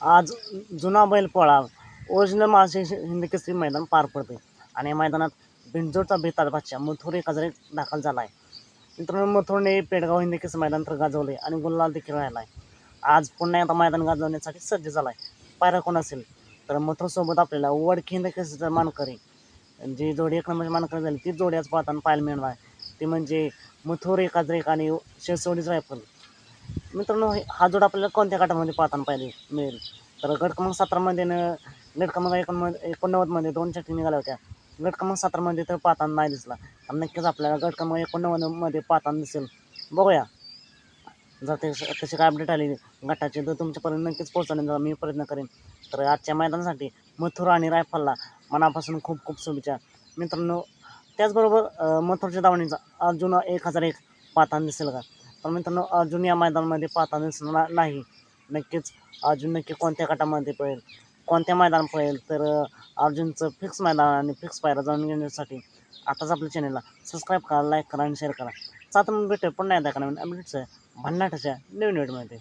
आज जुना बैलपोळा ओरिजिनल मासे हिंदी केसरी मैदान पार पडते आणि या मैदानात बिंजोडचा बेताल बादशाह मथुर एक दाखल झाला आहे मित्रांनो मथुरने पेडगाव हिंदी केसरी मैदान तर गाजवले आणि गुलाल देखील राहिला आहे आज पुन्हा एकदा मैदान गाजवण्यासाठी सज्ज झाला आहे पायरा कोण असेल? तर मथुरसोबत आपल्याला वडखी हिंदी केसरीचा मानकरी. जी जोडी एक नंबरची मानकरी झाली ती जोडी आज पाहताना पाहायला मिळणार आहे. ती म्हणजे मथुर एक हजार आणि शेसवडीच रायफल. मित्रांनो हे- हा जोड आपल्याला कोणत्या गटामध्ये पाहताना पाहिजे मिळेल? तर गट क्रमांक सतरामध्ये न गट क्रमांक एकोणमध्ये एकोणनव्वदमध्ये दोन चटणी निघाल्या होत्या. गट क्रमांक सतरामध्ये तर पाहताना नाही दिसला. तर नक्कीच आपल्याला गट क्रमांक एकोणनव्वदमध्ये पाहताना दिसेल. बघूया. जर ते तशी काय अपडेट आली गटाची तर तुमच्यापर्यंत नक्कीच पोहोचवण्याचा मी प्रयत्न करेन. तर आजच्या मैदानासाठी मथुर आणि रायफलला मनापासून खूप खूप शुभेच्छा. मित्रांनो त्याचबरोबर मथुरच्या दावणीचा अर्जुन एक हजार एक पाहताना दिसेल का? पण मित्रांनो अर्जुन या मैदानामध्ये पाहताना दिसणार नाही. नक्कीच अर्जुन नक्की कोणत्या गटामध्ये पळेल कोणत्या मैदान पळेल तर अर्जुनचं फिक्स मैदान आणि फिक्स पायरा जाणून घेण्यासाठी आताच आपल्या चॅनलला सबस्क्राईब करा लाईक करा आणि शेअर करा. सात मग भेटूया पुन्हा एकदा करा अपडेट्स आहे भन्नाटाच्या नवीन व्हिडिओमध्ये